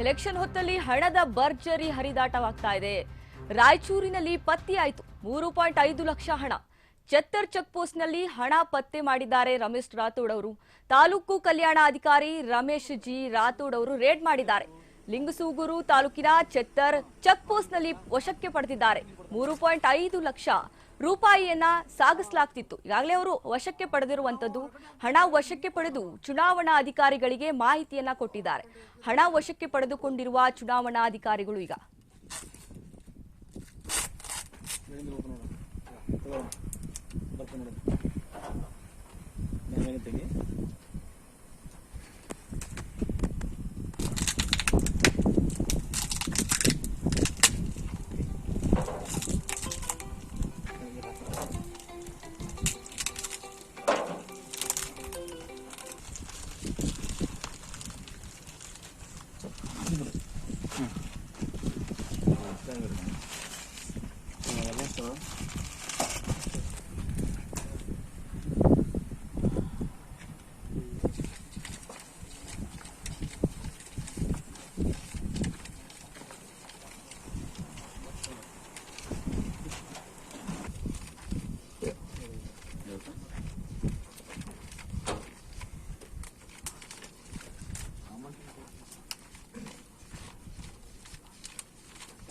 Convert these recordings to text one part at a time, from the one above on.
Election ಹೊತ್ತಲ್ಲಿ ಹಣದ ಭರ್ಜರಿ ಹರಿದಾಟವಾಗ್ತಾ ಇದೆ. ರಾಯಚೂರಿನಲ್ಲಿ ಪತ್ತೆಯಾಯಿತು ಮೂರು ಪಾಯಿಂಟ್ ಐದು ಲಕ್ಷ ಹಣ. ಚತ್ತರ್ ಚೆಕ್ ಪೋಸ್ಟ್ನಲ್ಲಿ ಹಣ ಪತ್ತೆ ಮಾಡಿದ್ದಾರೆ ರಮೇಶ್ ರಾಥೋಡ್ ಅವರು. ತಾಲೂಕು ಕಲ್ಯಾಣ ಅಧಿಕಾರಿ ರಮೇಶ್ ಜಿ ರಾಥೋಡ್ ಅವರು ರೇಡ್ ಮಾಡಿದ್ದಾರೆ. ಲಿಂಗಸೂಗೂರು ತಾಲೂಕಿನ ಚೆತ್ತರ್ ಚೆಕ್ ಪೋಸ್ಟ್ನಲ್ಲಿ ವಶಕ್ಕೆ ಪಡೆದಿದ್ದಾರೆ. ಮೂರು ಪಾಯಿಂಟ್ ಐದು ಲಕ್ಷ ರೂಪಾಯಿಯನ್ನ ಸಾಗಿಸಲಾಗ್ತಿತ್ತು. ಈಗಾಗಲೇ ಅವರು ವಶಕ್ಕೆ ಪಡೆದಿರುವಂತದ್ದು ಹಣ ವಶಕ್ಕೆ ಪಡೆದು ಚುನಾವಣಾ ಅಧಿಕಾರಿಗಳಿಗೆ ಮಾಹಿತಿಯನ್ನ ಕೊಟ್ಟಿದ್ದಾರೆ. ಹಣ ವಶಕ್ಕೆ ಪಡೆದುಕೊಂಡಿರುವ ಚುನಾವಣಾ ಅಧಿಕಾರಿಗಳು ಈಗ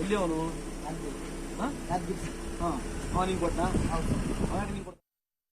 ಎಲ್ಲಿ ಅವನು? ಹಾ? ಯಾಕೆ ಹಾ ಅವ ನಿಂಗೆ ಕೊಟ್ಟನಾ ಅವ ಯಾಕೆ ನಿಂಗೆ ಕೊಟ್ಟ